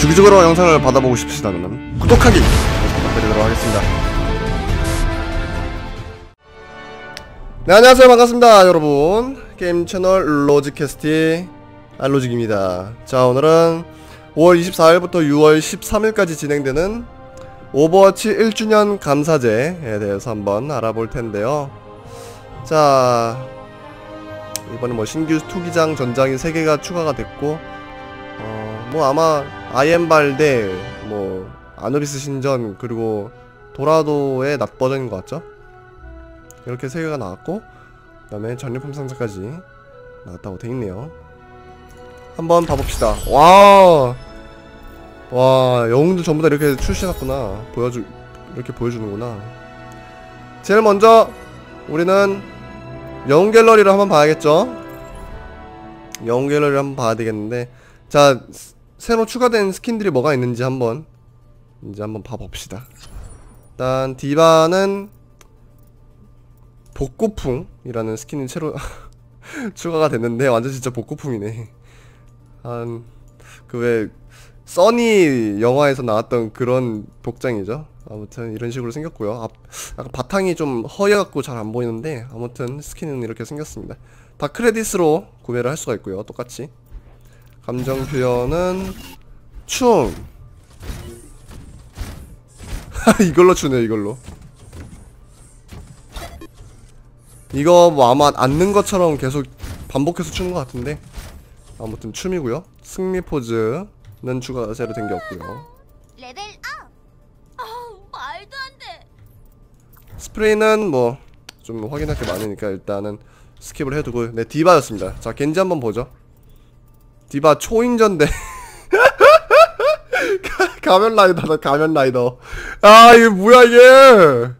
주기적으로 영상을 받아보고 싶으시다면 구독하기 부탁드리도록 하겠습니다. 네 안녕하세요 반갑습니다 여러분 게임 채널 로직캐스티 알로직입니다. 자 오늘은 5월 24일부터 6월 13일까지 진행되는 오버워치 1주년 감사제에 대해서 한번 알아볼 텐데요. 자 이번에 뭐 신규 투기장 전장이 3개가 추가가 됐고 어 뭐 아마 아이엠발대 뭐 아누비스 신전 그리고 도라도의 낮 버전인 것 같죠? 이렇게 3개가 나왔고 그 다음에 전리품 상자까지 나왔다고 돼있네요 한번 봐봅시다 와 와, 영웅도 전부 다 이렇게 출시해놨구나. 보여주, 이렇게 보여주는구나. 제일 먼저, 우리는 영웅 갤러리를 한번 봐야겠죠? 영웅 갤러리를 한번 봐야 되겠는데, 자, 스- 새로 추가된 스킨들이 뭐가 있는지 한번, 이제 한번 봐봅시다. 일단, 디바는, 복고풍이라는 스킨이 새로 추가가 됐는데, 완전 진짜 복고풍이네. 한, 그 왜, 써니 영화에서 나왔던 그런 복장이죠. 아무튼 이런 식으로 생겼고요. 앞, 약간 바탕이 좀 허여갖고 잘 안 보이는데 아무튼 스킨은 이렇게 생겼습니다. 다 크레딧으로 구매를 할 수가 있고요. 똑같이. 감정 표현은 춤. 이걸로 추네 이걸로. 이거 뭐 아마 앉는 것처럼 계속 반복해서 추는 것 같은데 아무튼 춤이고요. 승리 포즈는 추가가 새로 된게 없고요. 레벨 업! 아, 말도 안 돼. 스프레이는 뭐 좀 확인할 게 많으니까 일단은 스킵을 해두고 네 디바였습니다. 자 겐지 한번 보죠. 디바 초인전데 가면 라이더다 가면 라이더. 아 이게 뭐야 이게?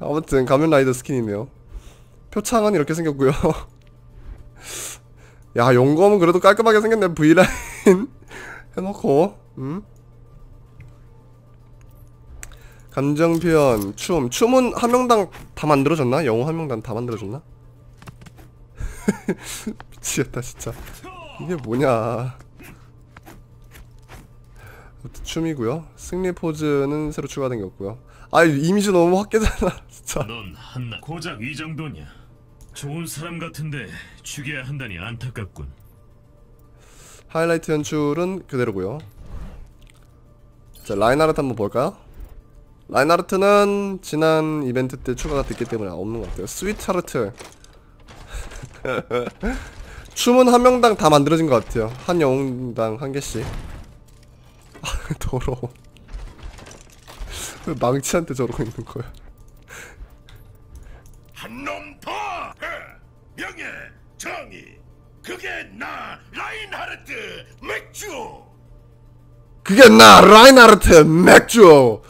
아무튼 가면 라이더 스킨이네요. 표창은 이렇게 생겼고요. 야 용검은 그래도 깔끔하게 생겼네 V 라인 해놓고 음. 감정 표현, 춤. 춤은 한 명당 다 만들어졌나? 영어 한 명당 다 만들어졌나? 미치겠다 진짜. 이게 뭐냐? 춤이고요. 승리 포즈는 새로 추가된 게 없고요. 아 이미지 너무 확대잖아 진짜. 넌 한낱 고작 이 정도냐? 좋은 사람 같은데 죽여야 한다니 안타깝군. 하이라이트 연출은 그대로고요. 자 라인하르트 한번 볼까요? 라인하르트는 지난 이벤트 때 추가가 됐기 때문에 없는 것 같아요. 스위트하르트 춤은 한 명당 다 만들어진 것 같아요. 한 영웅당 한 개씩. 아, 더러워. 왜 망치한테 저러고 있는 거야? 한 놈 더! 명예, 정의, 그게 나 라인하르트 맥주! 그게 나 라인하르트 맥주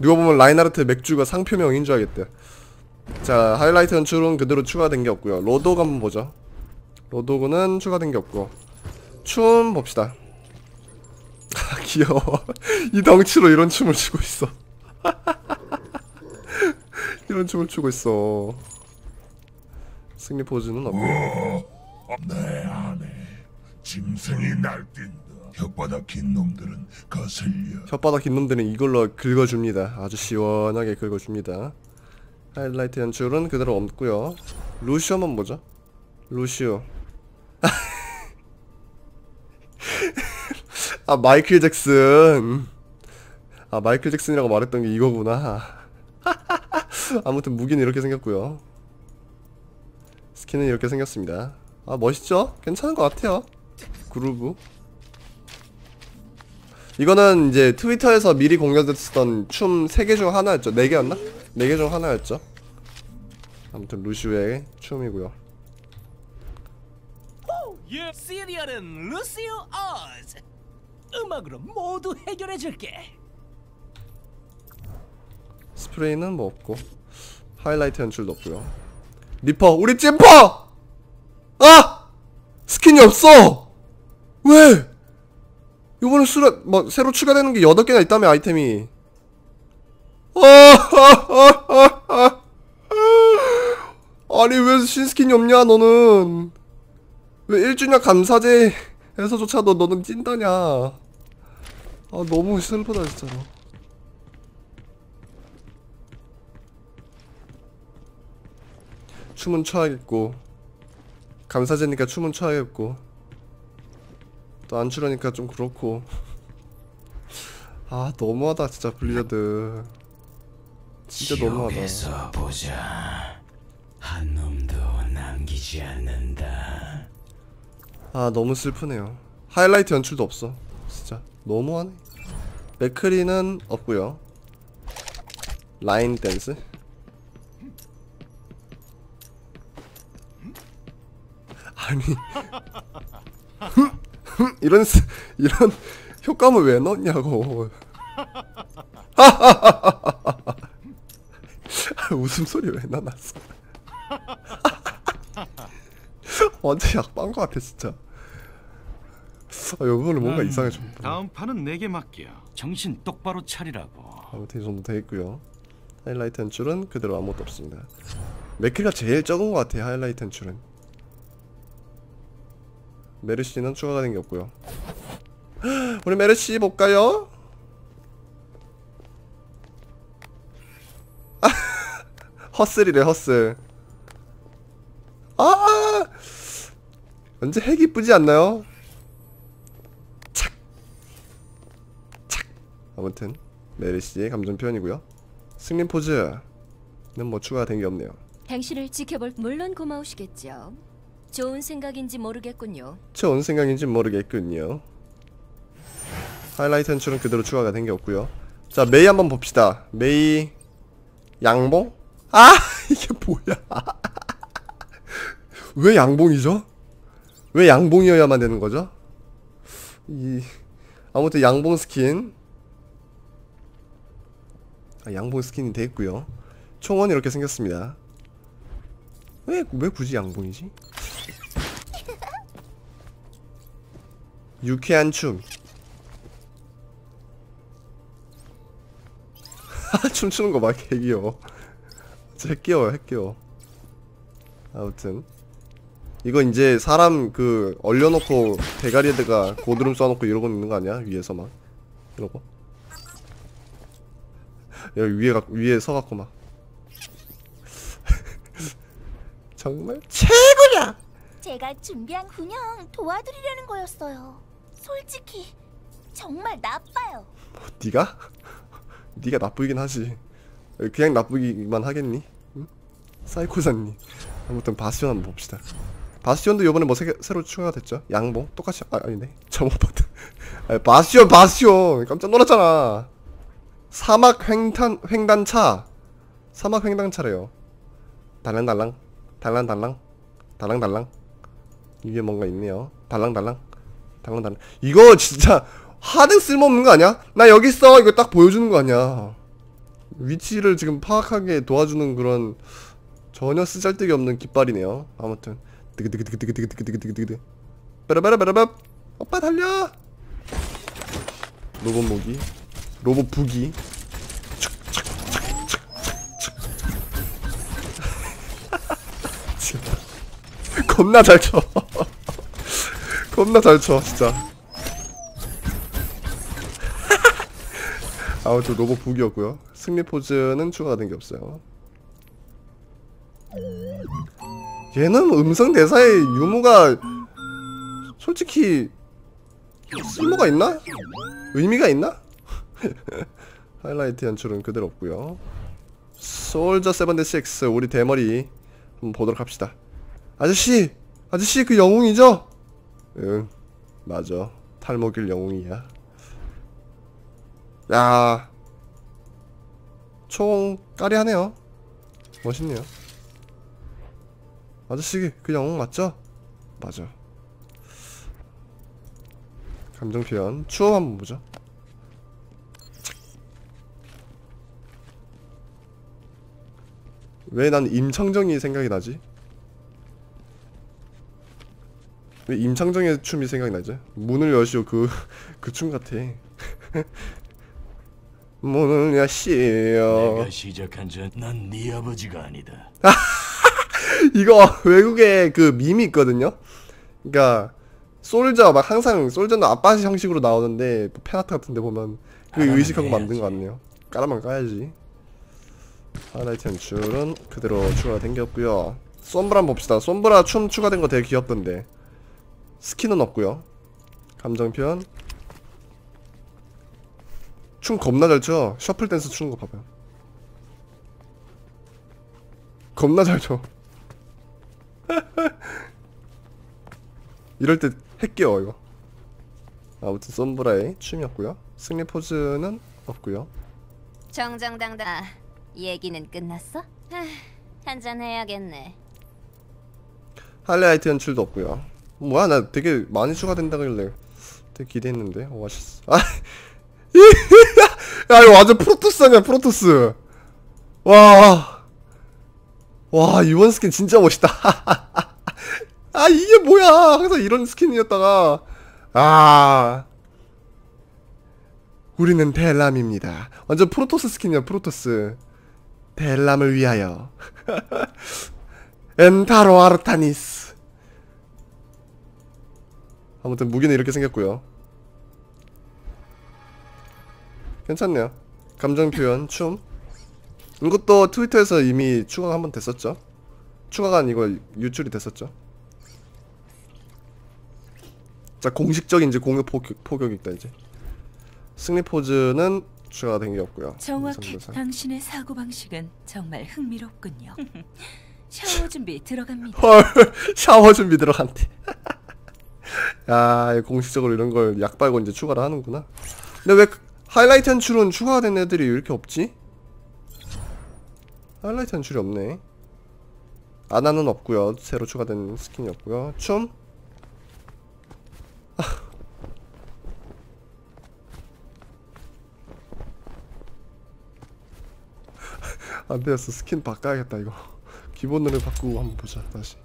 누가 보면 라인하르트 맥주가 상표명인 줄 알겠대 자 하이라이트 연출은 그대로 추가된 게 없고요 로도그 한번 보죠 로도그는 추가된 게 없고 춤 봅시다 아 귀여워 이 덩치로 이런 춤을 추고 있어 이런 춤을 추고 있어 승리 포즈는 없고요 내 안에 짐승이 날뛴다. 혓바닥 긴 놈들은 거슬려. 혓바닥 긴 놈들은 이걸로 긁어줍니다. 아주 시원하게 긁어줍니다. 하이라이트 연출은 그대로 없고요. 루시오 한번 보죠. 루시오. 아 마이클 잭슨. 아 마이클 잭슨이라고 말했던 게 이거구나. 아무튼 무기는 이렇게 생겼고요. 스킨은 이렇게 생겼습니다. 아 멋있죠? 괜찮은 것 같아요. 그루브. 이거는 이제 트위터에서 미리 공개됐었던 춤 3개 중 하나였죠. 4개였나? 4개 중 하나였죠. 아무튼 루시오의 춤이고요. 예, 시리얼은 루시오 어즈. 음악으로 모두 해결해 줄게. 스프레이는 뭐 없고 하이라이트 연출도 없고요. 리퍼 우리 찐퍼! 아! 스킨이 없어! 왜? 이번에 수라 뭐 새로 추가되는 게 8개나 있다며 아이템이. 아. 아니 왜 신스킨이 없냐 너는 왜 1주년 감사제에서조차도 너는 찐다냐 아 너무 슬프다 진짜로 춤은 춰야겠고 감사제니까 춤은 춰야겠고 또 안 추려니까 좀 그렇고 아 너무하다 진짜 블리자드 진짜 너무하다 보자. 한 놈도 남기지 않는다. 아 너무 슬프네요. 하이라이트 연출도 없어. 진짜 너무하네. 맥크리는 없고요. 라인 댄스. 아니. 이런 스- 이런 효과음을 왜 넣냐고. 웃음소리 왜 나놨어? 완전 약반 것 같아 진짜 아 이거는 뭔가 이상해 좀 다음 판은 내게 맡겨. 정신 똑바로 차리라고. 아무튼 이 정도 돼 있고요. 하이라이트 연출은 그대로 아무것도 없습니다. 맥크리가 제일 적은 것 같아 하이라이트 연출은. 메르시는 추가가 된 게 없고요. 우리 메르시 볼까요? 헛슬이래 헛슬. 아! 언제 핵 이쁘지 않나요? 아무튼 메르시의 감정 표현이고요 승린 포즈는 뭐 추가가 된 게 없네요 당신을 지켜볼 물론 고마우시겠죠. 좋은 생각인지 모르겠군요. 좋은 생각인지 모르겠군요. 하이라이트 연출은 그대로 추가가 된 게 없고요. 자 메이 한번 봅시다. 메이 양봉? 아 이게 뭐야? 왜 양봉이죠? 왜 양봉이어야만 되는 거죠? 이 아무튼 양봉 스킨 아, 양봉 스킨이 돼 있고요. 총은 이렇게 생겼습니다. 왜 왜 굳이 양봉이지? 유쾌한 춤. 춤추는 거막 개귀여워. 진짜 핵귀여워, 핵귀여워. 아무튼. 이거 이제 사람 그 얼려놓고 대가리에다가 고드름 쏴놓고 이러고 있는 거 아니야? 위에서 막. 이러고. 여기 위에, 가, 위에 서갖고 막. 정말 최고야! 제가 준비한 군형 도와드리려는 거였어요. 솔직히 정말 나빠요. 네가? 네가 나쁘긴 하지. 그냥 나쁘기만 하겠니? 응? 사이코사님. 아무튼 바스티온 한번 봅시다. 바스티온도 이번에 뭐 새, 새로 추가가 됐죠? 양봉 똑같이 아 아니네 잘못 봤다. 바스티온 바스티온 깜짝 놀랐잖아. 사막 횡탄 횡단차. 사막 횡단차래요. 달랑달랑 달랑달랑 달랑달랑. 이게 뭔가 있네요. 달랑달랑 달랑달랑. 이거 진짜 하등 쓸모없는 거 아니야? 나 여기 있어. 이거 딱 보여주는 거 아니야. 위치를 지금 파악하게 도와주는 그런 전혀 쓰잘데기 없는 깃발이네요. 아무튼. 드그드그드그드그드그드그드그드 빠라바라바라밥 오빠 달려! 로봇 모기 로봇 부기. 겁나 잘쳐. 겁나 잘쳐 진짜. 아무튼 로봇 북이었고요. 승리 포즈는 추가가 된게 없어요. 얘는 음성 대사의 유무가 솔직히 쓸모가 있나? 의미가 있나? 하이라이트 연출은 그대로 없고요 솔저 76 우리 대머리 한번 보도록 합시다 아저씨 아저씨 그 영웅이죠? 응 맞아 탈모길 영웅이야 야, 총 까리하네요. 멋있네요. 아저씨 그 영웅 맞죠? 맞아. 감정 표현 추억 한번 보죠. 왜 난 임창정이 생각이 나지? 왜 임창정의 춤이 생각이 나죠? 문을 여시오 그 그 춤 같아. 문을 여시오. 내가 시작한 전난 네 아버지가 아니다. 이거 외국에 그 밈이 있거든요. 그러니까 솔저 막 항상 솔저는 아빠 형식으로 나오는데 뭐 팬아트 같은데 보면 그 의식하고 만든 것 같네요 까라만 까야지 하이라이트 연출은 그대로 추가가 된겼고요 솜브라 한번 봅시다 솜브라 춤 추가된 거 되게 귀엽던데 스킨은 없고요 감정편 춤 겁나 잘 춰. 셔플 댄스 추는 거 봐봐요. 겁나 잘 춰. 이럴 때 핵겨 이거. 아무튼 썸브라의 춤이었고요. 승리 포즈는 없고요. 정정당당. 얘기는 끝났어? 한잔 해야겠네. 하이라이트 연출도 없고요. 뭐야 나 되게 많이 추가된다길래 되게 기대했는데 오아시스. 아, 야 이거 완전 프로토스 아니야 프로토스. 와, 와 이번 스킨 진짜 멋있다. 아 이게 뭐야? 항상 이런 스킨이었다가 아 우리는 델람입니다. 완전 프로토스 스킨이야 프로토스. 델람을 위하여. 엔타로 아르타니스. 아무튼 무기는 이렇게 생겼고요. 괜찮네요. 감정 표현, 춤. 이것도 트위터에서 이미 추가가 한번 됐었죠. 추가가 아니고 유출이 됐었죠. 자 공식적인 이제 공격 포격, 포격이다 이제. 승리 포즈는 추가가 된게 없고요. 정확해. 삼성도사. 당신의 사고 방식은 정말 흥미롭군요. 샤워 준비 들어갑니다. 헐 샤워 준비 들어간대. 야 공식적으로 이런 걸 약 빨고 이제 추가를 하는구나. 근데 왜 그- 하이라이트 연출은 추가된 애들이 왜 이렇게 없지? 하이라이트 연출이 없네. 아나는 없고요. 새로 추가된 스킨이 없고요. 춤? 안 되었어. 스킨 바꿔야겠다 이거. 기본으로 바꾸고 한번 보자 다시.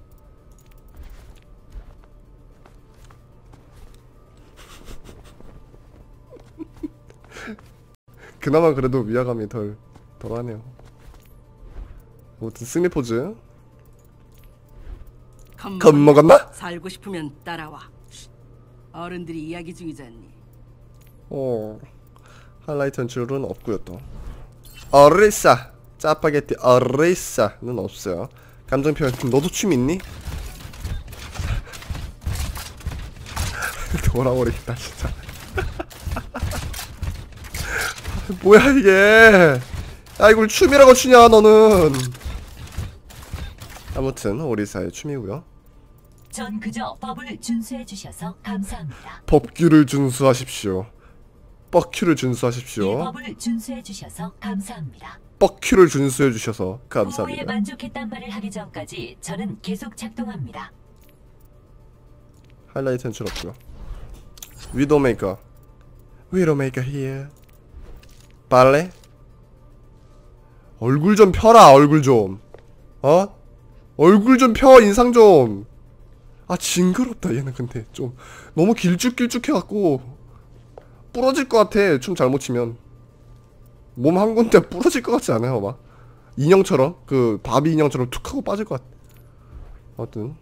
그나마 그래도 위화감이 덜 덜하네요. 아무튼 승리 포즈. 겁먹었나? 살고 싶으면 따라와. 어른들이 이야기 중이잖니. 어. 하이라이트 연출은 없고요 또. 어리사 짜파게티 어리사는 없어요. 감정 표현 너도 춤 있니? 돌아버리겠다 진짜. 뭐야 이게? 야 이걸 춤이라고 추냐 너는? 아무튼 오리사의 춤이고요. 전 그저 법을 준수해 주셔서 감사합니다. 법규를 준수하십시오. 뻑큐를 이 준수하십시오. 법을 준수해 주셔서 감사합니다. 뻑큐를 준수해 주셔서 감사합니다. 만족했단 말을 하기 전까지 저는 계속 작동합니다. 하이라이트 연출 없고요. 위도메이커. 위도메이커 here. 발레? 얼굴 좀 펴라 얼굴 좀. 어? 얼굴 좀 펴 인상 좀. 아 징그럽다 얘는 근데 좀 너무 길쭉길쭉해갖고 부러질 것 같아 춤 잘못 추면 몸 한 군데 부러질 것 같지 않아요 막. 인형처럼? 그 바비 인형처럼 툭 하고 빠질 것 같아 아무튼.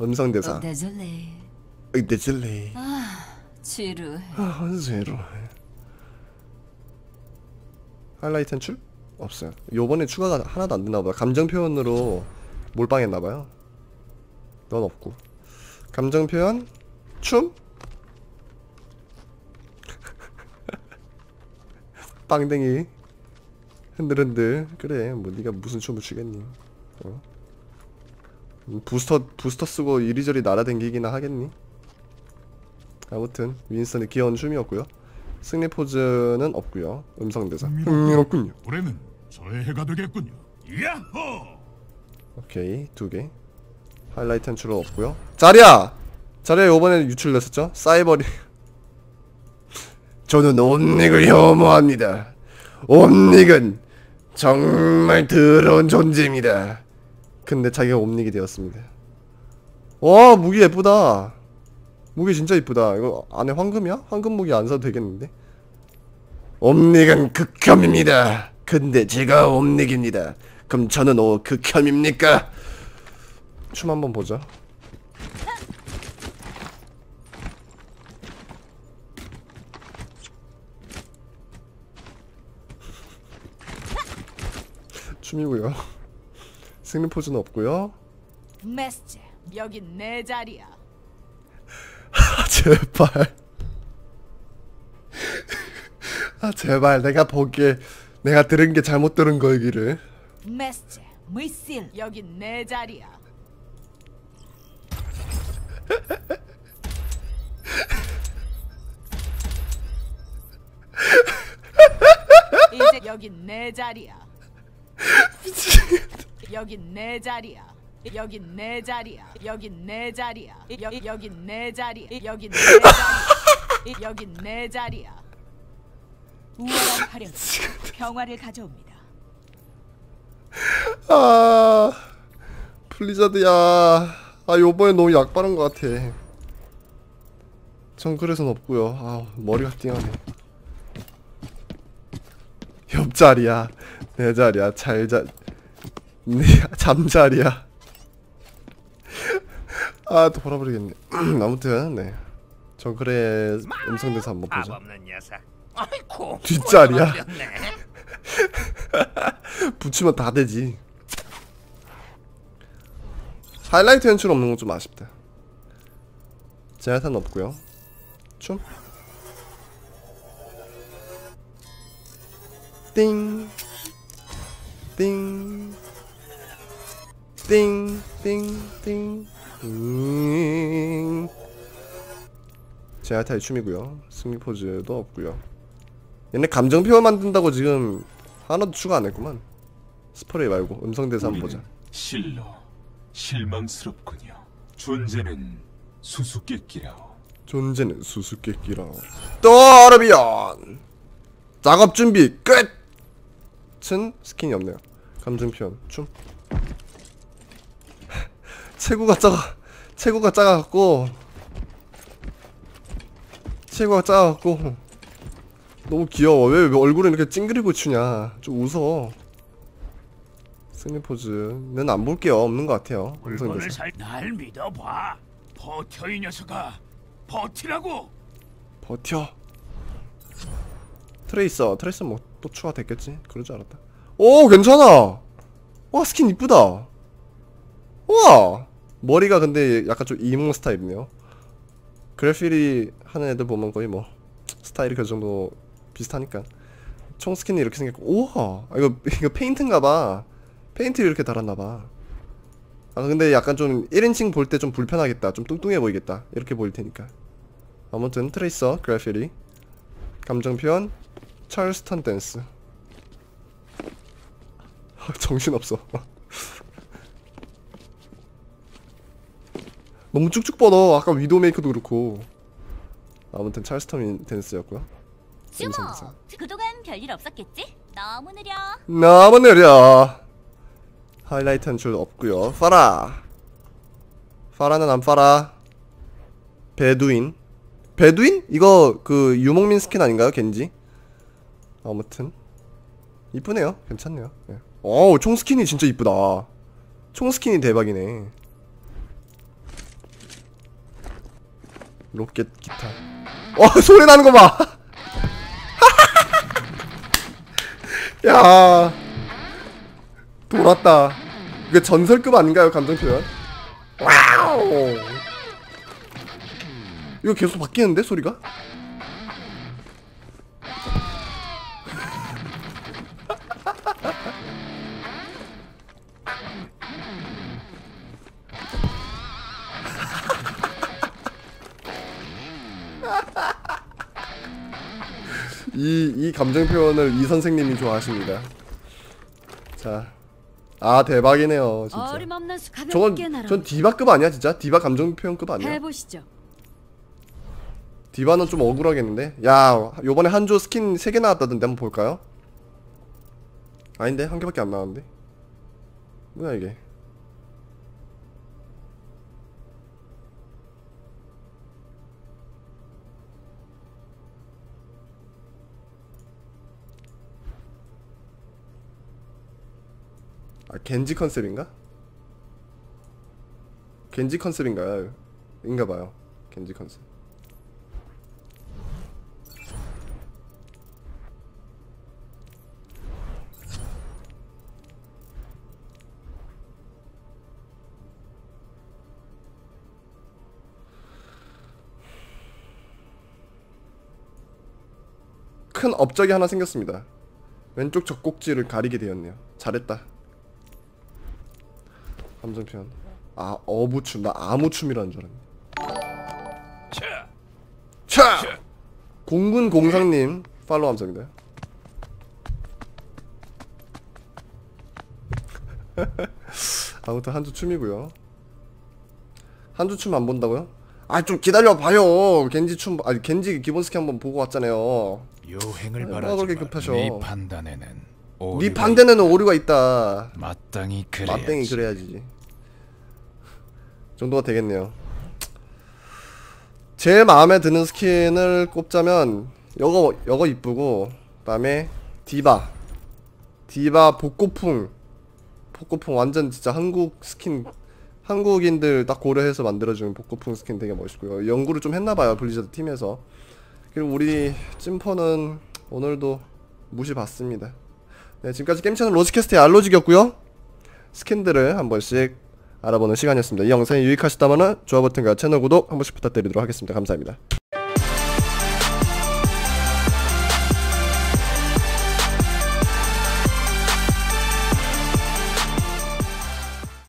음성 대사. 데즐레 의대질레 지루해. 아 제로 하이라이트 연출? 없어요. 요번에 추가가 하나도 안 됐나보다. 감정 표현으로 몰빵했나봐요. 넌 없고. 감정 표현? 춤? 빵댕이 흔들흔들 그래 뭐 네가 무슨 춤을 추겠니 어? 음, 부스터 부스터 쓰고 이리저리 날아댕기기나 하겠니? 아무튼 윈스턴의 귀여운 춤이었고요. 승리 포즈는 없고요. 음성 대사. 흥미롭군요. 올해는 저의 해가 되겠군요. 야호! 오케이 두 개. 하이라이트 연출은 없고요. 자리야. 자리야 이번에 유출됐었죠? 사이버리. 저는 옴닉을 혐오합니다. 옴닉은 정말 더러운 존재입니다. 근데 자기가 옴닉이 되었습니다. 와 무기 예쁘다. 무기 진짜 이쁘다. 이거 안에 황금이야? 황금 무기 안 사도 되겠는데? 옴닉은 극혐입니다. 근데 제가 옴닉입니다. 그럼 저는 오 극혐입니까? 춤 한번 보자. 춤이고요 승리 포즈는 없고요 메스제 여긴 내 자리야. 아 제발 아 제발 내가 보기에 내가 들은 게 잘못 들은 거이기를 메스제 미실 여긴 내 자리야. 이제 여긴 내 자리야. 여긴 내 자리야. 여긴 내 자리야. 여긴 내 자리야. 여, 여긴 내 자리야. 여긴 내 자리야. 여긴 내 자리야. 우월한 화력이 평화를 가져옵니다. 아 플리자드야 아 요번에 너무 약바른 것 같아 정글에선 없고요 아 머리가 띵하네 옆자리야 내 자리야 잘자 네 잠자리야 아또 돌아버리겠네 아무튼 네 정글의 음성대사 한번 보자. 아이고. 뒷자리야 네. 붙이면 다 되지. 하이라이트 연출 없는 건 좀 아쉽다. 제나탄 없고요. 춤. 띵. 띵. 띵. 띵. 띵. 음. 제나타의 춤이고요. 승리 포즈도 없고요. 얘네 감정 표현 만든다고 지금 하나도 추가 안 했구만. 스포레이 말고 음성 대사 한번 보자. 실로 실망스럽군요. 존재는 수수께끼라오. 존재는 수수께끼라. 떠르비언. 작업 준비 끝. 친 스킨이 없네요. 감정 표현 춤. 체구가 작아. 체구가 작아갖고. 체구가 작아갖고. 너무 귀여워. 왜, 왜 얼굴에 이렇게 찡그리고 추냐. 좀 웃어. 승리 포즈는 안 볼게요. 없는 것 같아요. 물건을 대사. 살. 날 믿어봐. 버텨 이 녀석아. 버티라고. 버텨 트레이서 트레이서 뭐 또 추가됐겠지? 그럴 줄 알았다. 오 괜찮아. 와 스킨 이쁘다. 와! 머리가 근데 약간 좀 이몽 스타일이네요. 그래필이 하는 애들 보면 거의 뭐 스타일이 그 정도 비슷하니까. 총 스킨이 이렇게 생겼고. 우와! 아, 이거 이거 페인트인가봐. 페인트를 이렇게 달았나봐. 아 근데 약간 좀 1인칭 볼 때 좀 불편하겠다. 좀 뚱뚱해 보이겠다. 이렇게 보일 테니까. 아무튼 트레이서 그래피리. 감정 표현 찰스턴 댄스. 정신없어. 너무 쭉쭉 뻗어. 아까 위도우 메이크도 그렇고. 아무튼 찰스턴 댄스였고요. 대사. 그동안 별일 없었겠지? 너무 느려. 너무 느려. 하이라이트 한 줄 없고요. 파라. 파라는 안 파라. 베두인. 베두인? 이거 그 유목민 스킨 아닌가요? 겐지? 아무튼. 이쁘네요. 괜찮네요. 예. 어우 총 스킨이 진짜 이쁘다. 총 스킨이 대박이네. 로켓 기타. 어 소리 나는 거봐. 야. 돌았다. 이게 전설급 아닌가요 감정 표현? 와우. 이거 계속 바뀌는데 소리가? 감정 표현을 이 선생님이 좋아하십니다. 자. 아, 대박이네요, 진짜. 어림없는 수 저건. 전 디바급 아니야, 진짜? 디바 감정 표현급 아니야? 해보시죠. 디바는 좀 억울하겠는데? 야, 요번에 한조 스킨 3개 나왔다던데 한번 볼까요? 아닌데? 한 개밖에 안 나왔는데? 뭐야 이게? 아, 겐지 컨셉인가? 겐지 컨셉인가요? 인가봐요. 겐지 컨셉. 큰 업적이 하나 생겼습니다. 왼쪽 젖꼭지를 가리게 되었네요. 잘했다. 감정 표현. 아 어부춤 나 아무춤이라는 줄 알았네. 차. 공군 공상님 팔로우 감사합니다. 아무튼 한주 춤이고요. 한주 춤 안 본다고요? 아 좀 기다려 봐요. 겐지 춤 아니 겐지 기본 스킨 한번 보고 왔잖아요. 요행을 뭐가 바라지만 그렇게 급하셔? 네 판단에는 네 오류가 판단에는 오류가 있다. 있- 마땅히 그래야지. 맞땡이 그래야지. 정도가 되겠네요. 제일 마음에 드는 스킨을 꼽자면 요거 요거 이쁘고 그다음에 디바 디바 복고풍 복고풍 완전 진짜 한국 스킨 한국인들 딱 고려해서 만들어준 복고풍 스킨 되게 멋있고요 연구를 좀 했나봐요 블리자드 팀에서 그리고 우리 찐퍼는 오늘도 무시 받습니다 네 지금까지 게임채널 로지캐스트의 알로직이었고요. 스킨들을 한 번씩 알아보는 시간이었습니다. 이 영상이 유익하셨다면 좋아 버튼과 채널 구독 한 번씩 부탁드리도록 하겠습니다. 감사합니다